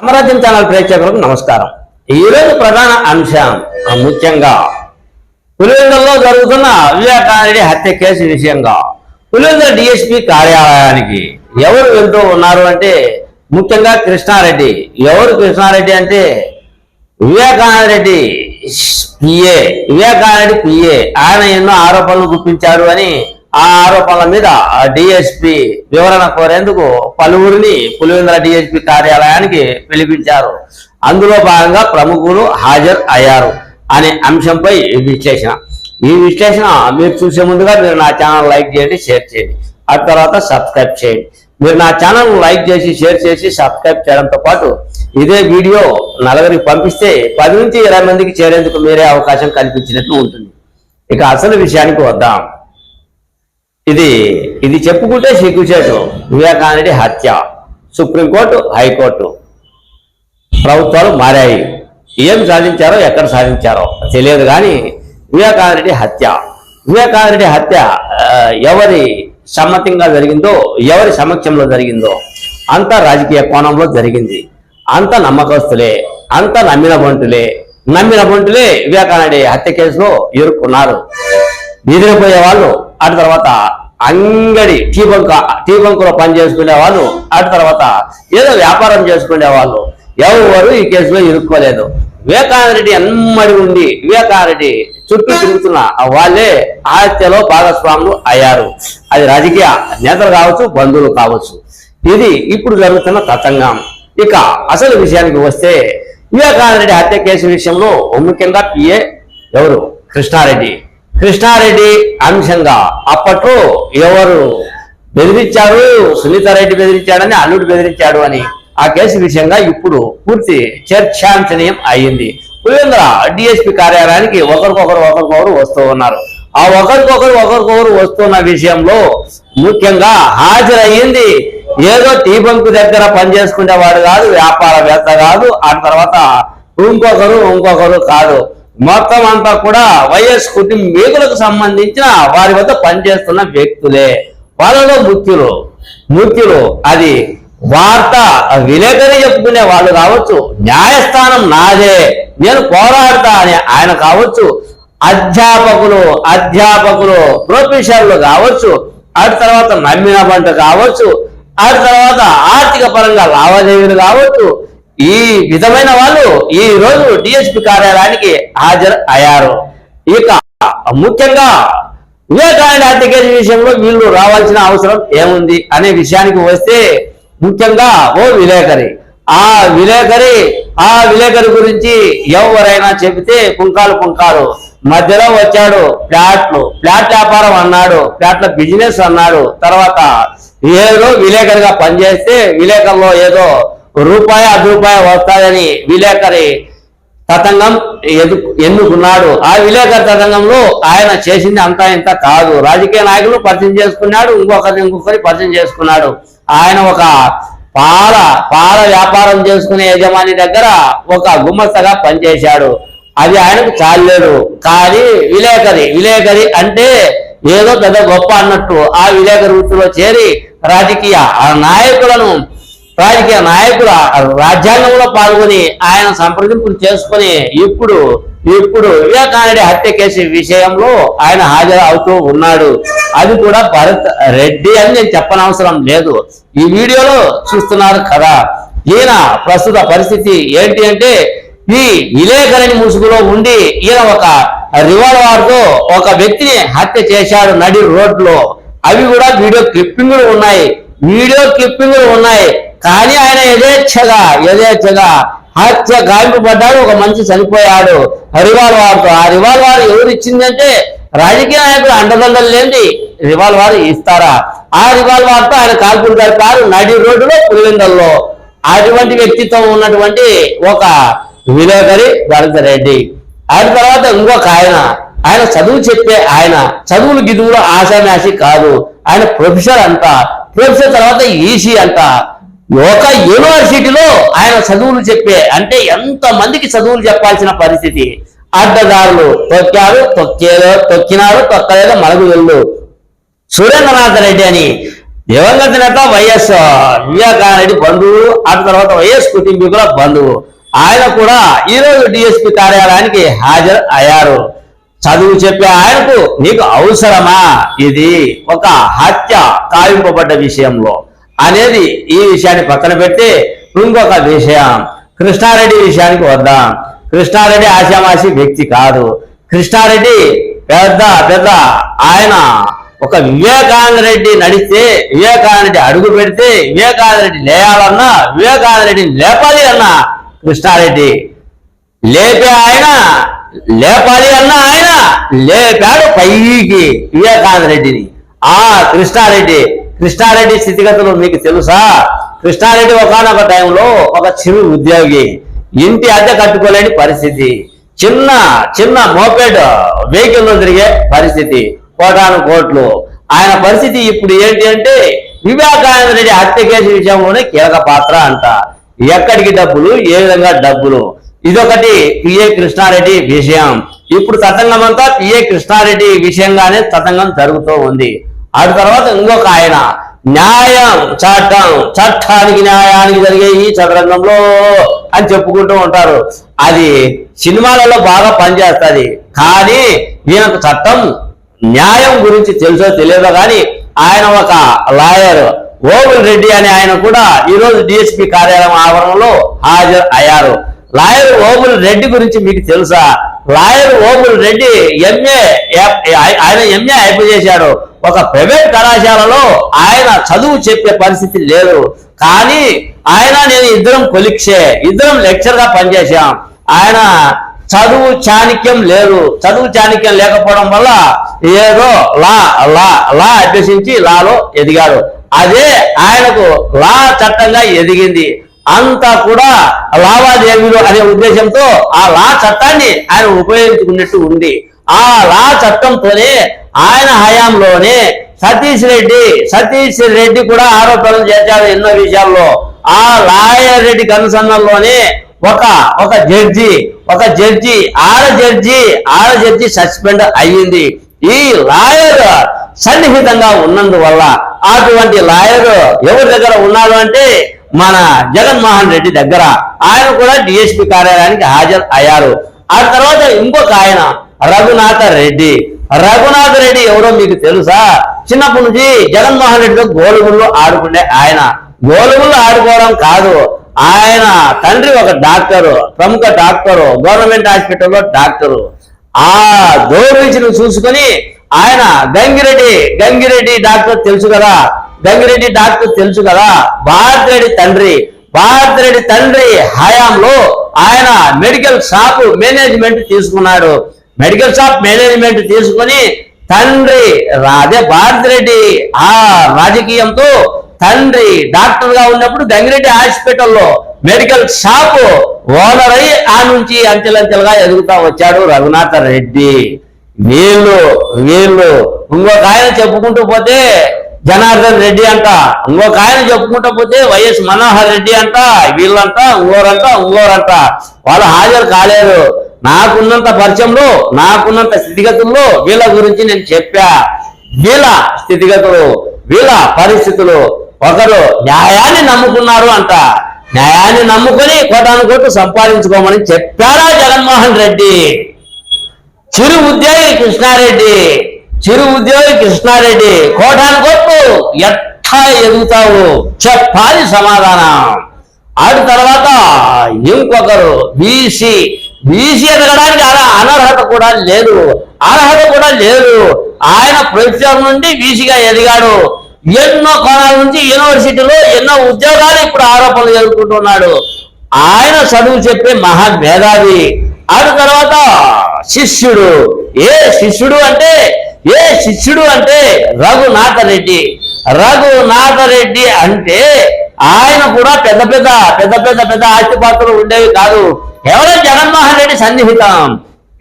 అమరాజ్యం channel ప్రేక్షకులకు నమస్కారం. ఈరోజు ప్రధాన అంశం ముఖ్యంగా పులివెందులలో జరుగుతున్న వివేకానందరెడ్డి హత్య కేసు విషయంగా. పులివెందుల డిఎస్పి కార్యాలయానికి ఎవరు వెళ్తూ ఉన్నారు అంటే ముఖ్యంగా కృష్ణారెడ్డి. ఎవరు కృష్ణారెడ్డి అంటే? వివేకానందరెడ్డి పిఏ వివేకానందరెడ్డి పిఏ ఆయన ఎన్నో ఆరోపణలు గుప్పించారు అని ఆ ఆరోపణల మీద డిఎస్పి వివరణ కోరేందుకు పలువురిని పులివెందుల డిఎస్పి కార్యాలయానికి పిలిపించారు. అందులో భాగంగా ప్రముఖులు హాజరు అయ్యారు అనే అంశంపై విశ్లేషణ. ఈ విశ్లేషణ మీరు చూసే ముందుగా మీరు నా ఛానల్ లైక్ చేయండి షేర్ చేయండి. ఆ తర్వాత సబ్స్క్రైబ్ చేయండి. మీరు నా ఛానల్ లైక్ చేసి షేర్ చేసి సబ్స్క్రైబ్ చేయడంతో పాటు ఇదే వీడియో నలుగురికి పంపిస్తే పది నుంచి ఇరవై మందికి చేరేందుకు మీరే అవకాశం కల్పించినట్లు ఉంటుంది. ఇక అసలు విషయానికి వద్దాం. ఇది ఇది చెప్పుకుంటే సిగ్గుచేటు. వివేకానందరెడ్డి హత్య. Supreme court high court. ప్రభుత్వాలు మారాయి. ఏం సాధించారో ఎక్కడ సాధించారో తెలియదు కానీ వివేకానందరెడ్డి హత్య. వివేకానందరెడ్డి హత్య ఎవరి సమ్మతంగా జరిగిందో ఎవరి సమక్షంలో జరిగిందో అంత రాజకీయ కోణంలో జరిగింది. అంత నమ్మకస్తులే అంత నమ్మిన బంటులే నమ్మిన బంటులే వివేకానందరెడ్డి హత్య కేసులో ఇరుక్కున్నారు. నిద్రపోయే వాళ్ళు ఆ తర్వాత అంగడి టీ బంక్ టీ బంకులో పని చేసుకునే వాళ్ళు అటు తర్వాత ఏదో వ్యాపారం చేసుకునే వాళ్ళు ఎవరు ఈ కేసులో ఇరుక్కోలేదు. వివేకానందరెడ్డి ఎమ్మడి ఉండి వివేకానందరెడ్డి చుట్టూ తిరుగుతున్న వాళ్ళే ఆ హత్యలో భాగస్వాములు అయ్యారు. అది రాజకీయ నేతలు కావచ్చు బంధువులు కావచ్చు. ఇది ఇప్పుడు జరుగుతున్న తతంగం ఇక అసలు విషయానికి వస్తే వివేకానందరెడ్డి హత్య కేసు విషయంలో ముఖ్యంగా పిఏ ఎవరు? కృష్ణారెడ్డి. కృష్ణారెడ్డి అంశంగా అప్పట్లో ఎవరు బెదిరించారు? సునీతారెడ్డి బెదిరించాడని అల్లుడు బెదిరించాడు అని ఆ కేసు విషయంగా ఇప్పుడు పూర్తి చర్చాంశనీయం అయ్యింది. పులివెందుల డిఎస్పి కార్యాలయానికి ఒకరికొకరు ఒకరికొకరు వస్తూ ఉన్నారు. ఆ ఒకరికొకరు ఒకరికొకరు వస్తున్న విషయంలో ముఖ్యంగా హాజరయ్యింది. ఏదో టీ బంకు దగ్గర పనిచేసుకునేవాడు కాదు వ్యాపారవేత్త కాదు ఆ తర్వాత ఇంకొకరు ఇంకొకరు కాదు. మొత్తం అంతా కూడా వైఎస్ కుటుంబీకులకు సంబంధించిన వారి వద్ద పనిచేస్తున్న వ్యక్తులే. వాళ్ళలో ముఖ్యులు ముఖ్యులు అది వార్త విలేకరి చెప్పుకునే వాళ్ళు కావచ్చు న్యాయస్థానం నాదే. నేను పోరాడతా అని ఆయన కావచ్చు అధ్యాపకులు అధ్యాపకులు ప్రొఫెసర్లు కావచ్చు ఆ తర్వాత నమ్మిన పంట కావచ్చు ఆ తర్వాత ఆర్థిక పరంగా లావాదేవీలు కావచ్చు ఈ విధమైన వాళ్ళు ఈ రోజు డిఎస్పి కార్యాలయానికి హాజరు అయ్యారు. ఇక ముఖ్యంగా వివేకానంద హత్య విషయంలో వీళ్ళు రావాల్సిన అవసరం ఏముంది అనే విషయానికి వస్తే ముఖ్యంగా ఓ విలేకరి. ఆ విలేకరి ఆ విలేకరి గురించి ఎవరైనా చెబితే పుంకాలు పుంకాలు మధ్యలో వచ్చాడు ఫ్లాట్లు ఫ్లాట్ వ్యాపారం అన్నాడు ఫ్లాట్ల బిజినెస్ అన్నాడు. తర్వాత ఏదో విలేకరిగా పనిచేస్తే విలేకరులో ఏదో రూపాయి అర్ధ రూపాయి వస్తాయని విలేకరి తతంగం ఎదు ఎన్నుకున్నాడు. ఆ విలేకరి తతంగంలో ఆయన చేసింది అంతా ఇంత కాదు. రాజకీయ నాయకులు పరిచయం చేసుకున్నాడు ఇంకొకరిని ఇంకొకరి పరిచయం చేసుకున్నాడు. ఆయన ఒక పాల పాల వ్యాపారం చేసుకునే యజమాని దగ్గర ఒక గుమ్మస్తగా పనిచేశాడు. అది ఆయనకు చాలేడు కానీ విలేకరి విలేకరి అంటే ఏదో పెద్ద గొప్ప అన్నట్టు ఆ విలేకరి వృత్తిలో చేరి రాజకీయ ఆ నాయకులను రాజకీయ నాయకుల రాజ్యాంగంలో పాల్గొని ఆయన సంప్రదింపులు చేసుకుని ఇప్పుడు ఇప్పుడు వివేకానంద హత్య కేసు విషయంలో ఆయన హాజరు అవుతూ ఉన్నాడు. అది కూడా భరత్ రెడ్డి అని నేను చెప్పనవసరం లేదు. ఈ వీడియోలో చూస్తున్నారు కదా ఈయన ప్రస్తుత పరిస్థితి ఏంటి అంటే ఈ విలేకరణి ముసుగులో ఉండి ఈయన ఒక రివాల్వర్తో ఒక వ్యక్తిని హత్య చేశాడు నడి రోడ్లో. అవి కూడా వీడియో క్లిప్పింగ్లు ఉన్నాయి. వీడియో క్లిప్పింగ్లు ఉన్నాయి. కానీ ఆయన యథేచ్ఛగా యథేచ్ఛగా హత్య గాలింపు పడ్డాడు ఒక మనిషి చనిపోయాడు. రివాల్వార్తో ఆ రివాల్వార్ ఎవరు ఇచ్చిందంటే రాజకీయ నాయకులు అండదండలు లేని రివాల్వార్ ఇస్తారా? ఆ రివాల్వార్తో ఆయన కాల్పులు జరిపారు నడి రోడ్డులో పులివెందల్లో. అటువంటి వ్యక్తిత్వం ఉన్నటువంటి ఒక విలేకరి భరత్ రెడ్డి. ఆయన తర్వాత ఇంకొక ఆయన. ఆయన చదువు చెప్పే ఆయన. చదువులు గిదువులు ఆశానాశి కాదు. ఆయన ప్రొఫెసర్ అంట. ప్రొఫెసర్ తర్వాత ఈసీ అంట. ఒక యూనివర్సిటీలో ఆయన చదువులు చెప్పే అంటే ఎంత మందికి చదువులు చెప్పాల్సిన పరిస్థితి? అడ్డదారులు తొక్కారు తొక్కేదో తొక్కినారు తొక్కలేదో మనకు వెళ్ళు సురేంద్రనాథ్ రెడ్డి అని దివంగత నేత వైఎస్ వివేకానంద బంధువు ఆ తర్వాత వైఎస్ కుటుంబీకుల బంధువు. ఆయన కూడా ఈరోజు డిఎస్పి కార్యాలయానికి హాజరు అయ్యారు. చదువు చెప్పే ఆయనకు నీకు అవసరమా? ఇది ఒక హత్య కావింపబడ్డ విషయంలో. అనేది ఈ విషయాన్ని పక్కన పెట్టి ఇంకొక విషయం. కృష్ణారెడ్డి విషయానికి వద్దాం. కృష్ణారెడ్డి ఆశామాసి వ్యక్తి కాదు. కృష్ణారెడ్డి పెద్ద పెద్ద ఆయన ఒక వివేకానంద రెడ్డి నడిస్తే వివేకానరెడ్డి అడుగు పెడితే వివేకానంద రెడ్డి లేయాలన్నా వివేకానందరెడ్డిని లేపాలి అన్నా కృష్ణారెడ్డి. లేపే ఆయన లేపాలి అన్న ఆయన లేపాడు పైకి వివేకానంద రెడ్డిని. ఆ కృష్ణారెడ్డి కృష్ణారెడ్డి స్థితిగతులు మీకు తెలుసా? కృష్ణారెడ్డి ఒకనొక టైంలో ఒక చిరు ఉద్యోగి ఇంటి అద్దె కట్టుకోలేని పరిస్థితి. చిన్న చిన్న మోపెడ్ వెహికల్ తిరిగే పరిస్థితి. కోటాను కోట్లు. ఆయన పరిస్థితి ఇప్పుడు ఏంటి అంటే వివేకానంద రెడ్డి హత్య కేసు విషయంలోనే కీలక పాత్ర అంట. ఎక్కడికి డబ్బులు? ఏ విధంగా డబ్బులు? ఇదొకటి పిఏ కృష్ణారెడ్డి విషయం. ఇప్పుడు తతంగం అంతా పిఏ కృష్ణారెడ్డి విషయంగానే తతంగం జరుగుతూ ఉంది. ఆ తర్వాత ఇంకొక ఆయన. న్యాయం చట్టం చట్టానికి న్యాయానికి జరిగే ఈ చదరంగంలో అని చెప్పుకుంటూ ఉంటారు. అది సినిమాలలో బాగా పనిచేస్తుంది. కానీ ఈయనకు చట్టం న్యాయం గురించి తెలుసో తెలియదో కానీ ఆయన ఒక లాయర్. ఓవుల్ రెడ్డి అనే ఆయన కూడా ఈరోజు డిఎస్పి కార్యాలయం ఆవరణలో హాజరు అయ్యారు. లాయర్ ఓబుల్ రెడ్డి గురించి మీకు తెలుసా? లాయర్ ఓబుల్ రెడ్డి ఎంఏ ఆయన ఎంఏ అయిపోయేశాడు. ఒక ప్రైవేట్ కళాశాలలో ఆయన చదువు చెప్పే పరిస్థితి లేదు. కానీ ఆయన నేను ఇద్దరం కొలిక్షే ఇద్దరం లెక్చర్గా పనిచేశాం. ఆయన చదువు చాణక్యం లేదు. చదువు చాణక్యం లేకపోవడం వల్ల ఏదో లా లా లా అభ్యసించి లాలో ఎదిగాడు. అదే ఆయనకు లా చట్టంగా ఎదిగింది. అంతా కూడా లావాదేవీలు అనే ఉద్దేశంతో ఆ లా చట్టాన్ని ఆయన ఉపయోగించుకున్నట్టు ఉంది. ఆ లా చట్టంతోనే ఆయన హయాంలోనే సతీష్ రెడ్డి సతీష్ రెడ్డి కూడా ఆరోపణలు చేశారు ఎన్నో విషయాల్లో. ఆ లాయర్ రెడ్డి కనుసన్నల్లోనే ఒక ఒక జడ్జి ఒక జడ్జి ఆడ జడ్జి ఆడ జడ్జి సస్పెండ్ అయ్యింది. ఈ లాయర్ సన్నిహితంగా ఉన్నందువల్ల అటువంటి లాయర్ ఎవరి దగ్గర ఉన్నారు అంటే మన జగన్మోహన్ రెడ్డి దగ్గర. ఆయన కూడా డిఎస్పి కార్యాలయానికి హాజరు అయ్యారు. ఆ తర్వాత ఇంకొక ఆయన రఘునాథ రెడ్డి. రఘునాథ రెడ్డి ఎవరో మీకు తెలుసా? చిన్నప్పటి నుంచి జగన్మోహన్ రెడ్డితో గోలుగుళ్ళు ఆడుకునే ఆయన. గోలుగుళ్ళు ఆడుకోవడం కాదు. ఆయన తండ్రి ఒక డాక్టరు ప్రముఖ డాక్టరు గవర్నమెంట్ హాస్పిటల్లో డాక్టరు. ఆ దోరుచిని చూసుకొని ఆయన గంగిరెడ్డి గంగిరెడ్డి డాక్టర్ తెలుసు కదా? గంగిరెడ్డి డాక్టర్ తెలుసు కదా? భారత్ రెడ్డి తండ్రి. భారత్ రెడ్డి తండ్రి హయాంలో ఆయన మెడికల్ షాపు మేనేజ్మెంట్ తీసుకున్నాడు. మెడికల్ షాప్ మేనేజ్మెంట్ తీసుకొని తండ్రి రా- అదే రెడ్డి ఆ రాజకీయంతో తండ్రి డాక్టర్గా ఉన్నప్పుడు గంగిరెడ్డి హాస్పిటల్లో మెడికల్ షాప్ ఓనర్ అయి ఆ నుంచి అంచెలంచెలుగా ఎదుగుతా వచ్చాడు రఘునాథ రెడ్డి. వీళ్ళు వీళ్ళు ఇంకొక ఆయన చెప్పుకుంటూ పోతే జనార్దన్ రెడ్డి అంట ఇంకొక ఆయన చెప్పుకుంటూ పోతే వైఎస్ మనోహర్ రెడ్డి అంట వీళ్ళంట ఇంకోరంట ఇంకోరంట. వాళ్ళు హాజరు కాలేరు నాకున్నంత పరిచయంలో నాకున్నంత స్థితిగతుల్లో వీళ్ళ గురించి నేను చెప్పా. వీళ్ళ స్థితిగతులు వీళ్ళ పరిస్థితులు ఒకరు న్యాయాన్ని నమ్ముకున్నారు అంట. న్యాయాన్ని నమ్ముకొని కోటాను కోట్లు సంపాదించుకోమని చెప్పారా జగన్మోహన్ రెడ్డి? చిరు ఉద్యోగి కృష్ణారెడ్డి చిరు ఉద్యోగి కృష్ణారెడ్డి కోటాను కోట్లు ఎట్టా ఎదుగుతావు? చెప్పాలి సమాధానం. ఆడి తర్వాత ఇంకొకరు బీసీ బీసీ ఎదగడానికి అనర్హత కూడా లేదు. అర్హత కూడా లేదు. ఆయన ప్రొఫెసర్ నుండి బీసీగా ఎదిగాడు. ఎన్నో కోణాల నుంచి యూనివర్సిటీలో ఎన్నో ఉద్యోగాలు ఇప్పుడు ఆరోపణలు ఎదుర్కొంటున్నాడు. ఆయన చదువు చెప్పే మహా మేధావి ఆ తర్వాత శిష్యుడు. ఏ శిష్యుడు అంటే ఏ శిష్యుడు అంటే రఘునాథ రెడ్డి. రఘునాథ రెడ్డి అంటే ఆయన కూడా పెద్ద పెద్ద పెద్ద పెద్ద పెద్ద ఆస్తిపాత్రలు ఉండేవి కాదు. కేవలం జగన్మోహన్ రెడ్డి సన్నిహితం.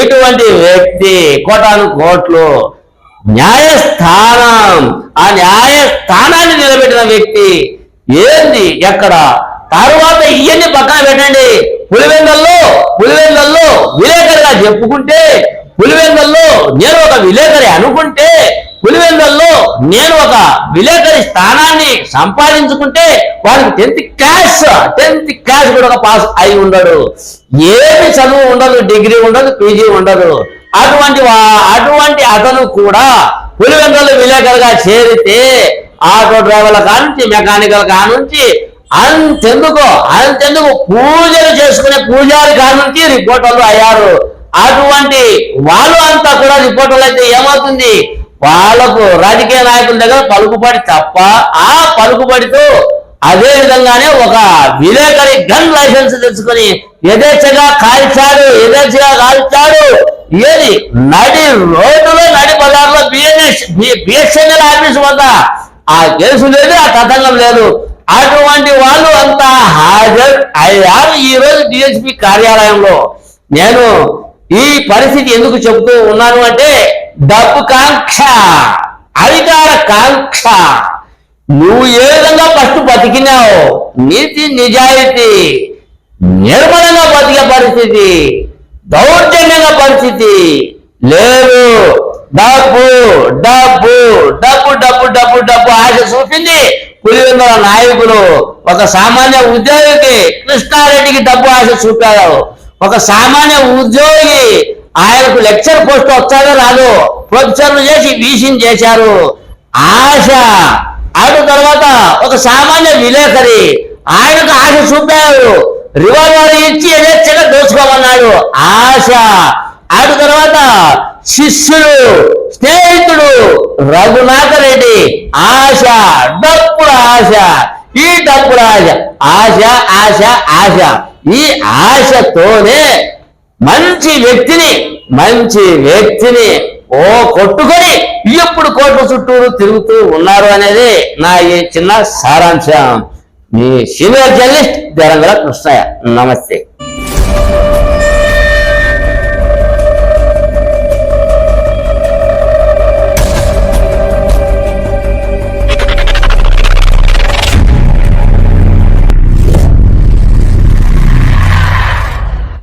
ఇటువంటి వ్యక్తి కోటాను కోట్లు న్యాయస్థానం. ఆ న్యాయస్థానాన్ని నిలబెట్టిన వ్యక్తి ఏంది ఎక్కడ? తర్వాత ఇవన్నీ పక్కన పెట్టండి. పులివెందల్లో పులివెందల్లో విలేకరిగా చెప్పుకుంటే పులివెందల్లో నేను ఒక విలేకరి అనుకుంటే పులివెందుల్లో నేను ఒక విలేకరి స్థానాన్ని సంపాదించుకుంటే వాడికి టెన్త్ క్లాస్ టెన్త్ క్లాస్ కూడా ఒక పాస్ అయి ఉండడు. ఏమి చదువు ఉండదు డిగ్రీ ఉండదు పీజీ ఉండదు. అటువంటి వా- అటువంటి అతను కూడా పులివెందులు విలేకరుగా చేరితే ఆటో డ్రైవర్ల కానుంచి మెకానికల్ కానుంచి అంతెందుకు అంతెందుకు పూజలు చేసుకునే పూజారి కానుంచి రిపోర్టర్లు అయ్యారు. అటువంటి వాళ్ళు అంతా కూడా రిపోర్టర్లు అయితే ఏమవుతుంది? వాళ్ళకు రాజకీయ నాయకుల దగ్గర పలుకుబడి తప్ప ఆ పలుకుబడితో అదే విధంగానే ఒక విలేకరి గన్ లైసెన్స్ తెచ్చుకొని యథేచ్ఛగా కాల్చాడు యథేచ్ఛగా కాల్చాడు. ఏది? నడి రోడ్డులో నడి బజార్లో బిఎన్ఎస్ బిఎస్ఎన్ఎల్ ఆఫీస్ వద్ద. ఆ కేసు లేదు ఆ తతంగం లేదు. అటువంటి వాళ్ళు అంతా హాజరు అయ్యారు ఈ రోజు డిఎస్పి కార్యాలయంలో. నేను ఈ పరిస్థితి ఎందుకు చెబుతూ ఉన్నాను అంటే డబ్బు కాంక్ష అధికార కాంక్ష నువ్వు ఏ విధంగా ఫస్ట్ బతికినావు నీతి నిజాయితీ నిర్మలంగా బతికే పరిస్థితి దౌర్జన్యంగా పరిస్థితి. లేదు. డబ్బు డబ్బు డబ్బు డబ్బు డబ్బు డబ్బు ఆశ చూపింది పులివెందుల నాయకులు. ఒక సామాన్య ఉద్యోగికి కృష్ణారెడ్డికి డబ్బు ఆశ చూపారు. ఒక సామాన్య ఉద్యోగి ఆయనకు లెక్చర్ పోస్ట్ వచ్చాడో రాదు ప్రొఫెసర్లు చేసి వీసింగ్ చేశారు. ఆశ. అటు తర్వాత ఒక సామాన్య విలేకరి ఆయనకు ఆశ చూపారు. రివాల్వర్ ఇచ్చి యథేచ్ఛగా దోచుకోమన్నాడు. ఆశ. అటు తర్వాత శిష్యుడు స్నేహితుడు రఘునాథ రెడ్డి. ఆశ. డప్పుల ఆశ. ఈ డప్పుల ఆశ. ఆశ ఆశ ఆశ. ఈ ఆశతోనే మంచి వ్యక్తిని మంచి వ్యక్తిని ఓ కొట్టుకొని ఎప్పుడు కోట్ల చుట్టూరు తిరుగుతూ ఉన్నారు అనేది నా ఈ చిన్న సారాంశం. మీ సీనియర్ జర్నలిస్ట్ దేరంగల కృష్ణయ్య. నమస్తే.